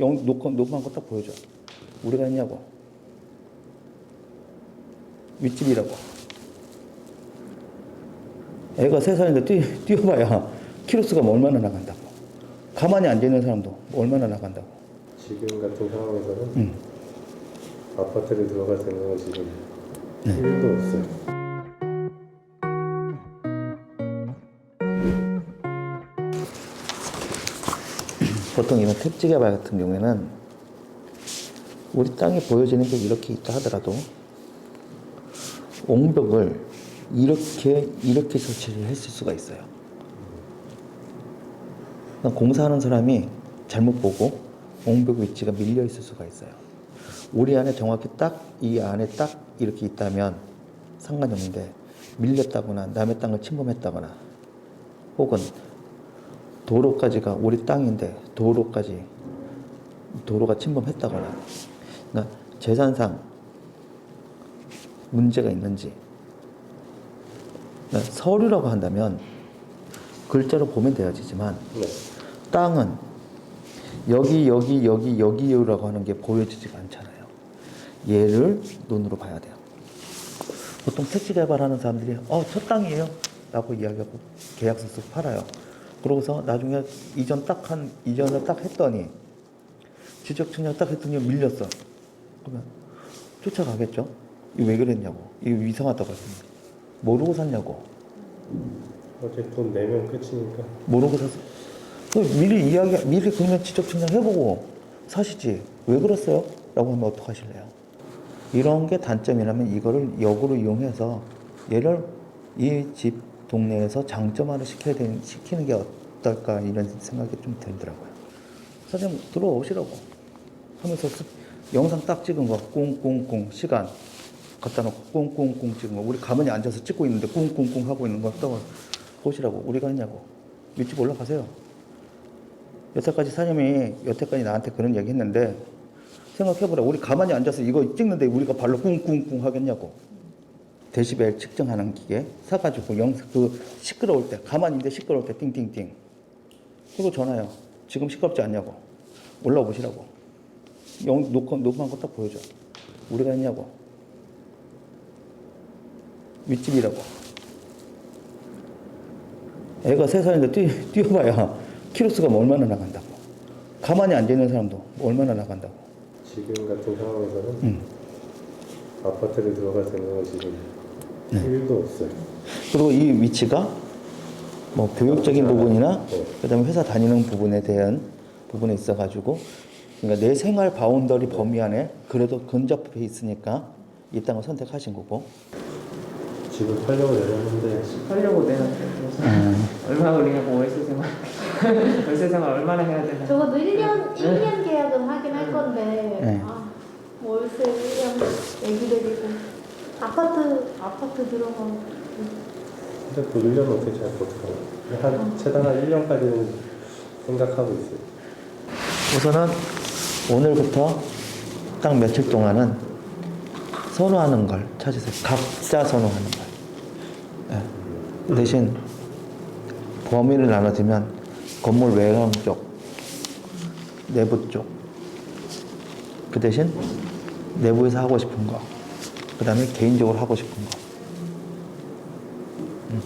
영, 녹음, 녹음한 거 딱 보여줘. 우리가 했냐고. 윗집이라고. 애가 세 살인데 뛰, 뛰어봐야 키로수가 뭐 얼마나 나간다고. 가만히 앉아있는 사람도 뭐 얼마나 나간다고. 지금 같은 상황에서는 응. 아파트를 들어갈 생각은 지금 네. 보통 이런 택지 개발 같은 경우에는 우리 땅에 보여지는 게 이렇게 있다 하더라도 옹벽을 이렇게 이렇게 설치를 했을 수가 있어요. 그러니까 공사하는 사람이 잘못 보고 옹벽 위치가 밀려 있을 수가 있어요. 우리 안에 정확히 딱 이 안에 딱 이렇게 있다면 상관이 없는데 밀렸다거나 남의 땅을 침범했다거나 혹은 도로까지가 우리 땅인데 도로까지 도로가 침범했다거나 그러니까 재산상 문제가 있는지 그러니까 서류라고 한다면 글자로 보면 되어지지만 네. 땅은 여기 여기 여기 여기라고 하는 게 보여지지가 않잖아요. 얘를 눈으로 봐야 돼요. 보통 택지 개발하는 사람들이 어, 첫 땅이에요. 라고 이야기하고 계약서 쓰고 팔아요. 그러고서 나중에 이전 딱 한, 이전을 딱 했더니 지적 측량 딱 했더니 밀렸어. 그러면 쫓아가겠죠? 이거 왜 그랬냐고. 이거 이상하다고 했더니 모르고 샀냐고. 어제 돈 내면 끝이니까 모르고 샀어. 그 미리 이야기, 미리 그러면 지적 측량 해보고 사시지. 왜 그랬어요? 라고 하면 어떡하실래요? 이런 게 단점이라면 이거를 역으로 이용해서 얘를 이집 동네에서 장점화를 시켜야 되는, 시키는 게 어떨까 이런 생각이 좀 들더라고요. 사장님 들어오시라고 하면서 스- 영상 딱 찍은 거 꽁꽁꽁 시간 갖다 놓고 꽁꽁꽁 찍은 거 우리 가만히 앉아서 찍고 있는데 꽁꽁꽁 하고 있는 거또 보시라고 우리가 했냐고 윗집 올라가세요. 여태까지 사장님이 여태까지 나한테 그런 얘기 했는데 생각해보라. 우리 가만히 앉아서 이거 찍는데 우리가 발로 꿍꿍꿍 하겠냐고. 데시벨 측정하는 기계 사가지고 영상 그 시끄러울 때 가만히 있는데 시끄러울 때 띵띵띵. 그리고 전화요. 지금 시끄럽지 않냐고. 올라오시라고. 영 녹음 녹음한 거 딱 보여줘. 우리가 했냐고. 윗집이라고. 애가 세 살인데 뛰, 뛰어봐야 키로수가 뭐 얼마나 나간다고. 가만히 앉아 있는 사람도 뭐 얼마나 나간다고. 지금 같은 상황에서는 음. 아파트를 들어갈 생각은 지금 네. 1도 없어요. 그리고 이 위치가 뭐 교육적인 부분이나 네. 그다음에 회사 다니는 부분에 대한 부분에 있어 가지고 그러니까 내 생활 바운더리 범위 안에 그래도 근접해 있으니까 이 땅을 선택하신 거고 집을 팔려고 내렸는데 하려고 내놨어요. 그래서 음. 얼마 우리가 월세 생활 월세 생활 얼마나 해야 되나? 적어도 1년, 1년 계약은 하긴 할 건데, 네. 아, 월세 1년 애기 데리고, 아파트, 아파트 들어가고. 근데 그 1년은 어떻게 잘 버텨요? 한 최단 한 1년까지는 생각하고 있어요. 우선은 오늘부터 딱 며칠 동안은 선호하는 걸 찾으세요. 각자 선호하는 걸. 예. 대신 범위를 나눠주면 건물 외형 쪽, 내부 쪽, 그 대신 내부에서 하고 싶은 거, 그 다음에 개인적으로 하고 싶은 거. 음.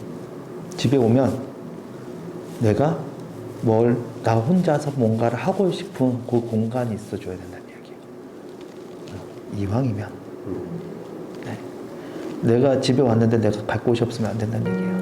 집에 오면 내가 뭘 나 혼자서 뭔가를 하고 싶은 그 공간이 있어줘야 된다는. 어, 이왕이면 음. 네. 내가 집에 왔는데 내가 갈 곳이 없으면 안 된다는 얘기예요.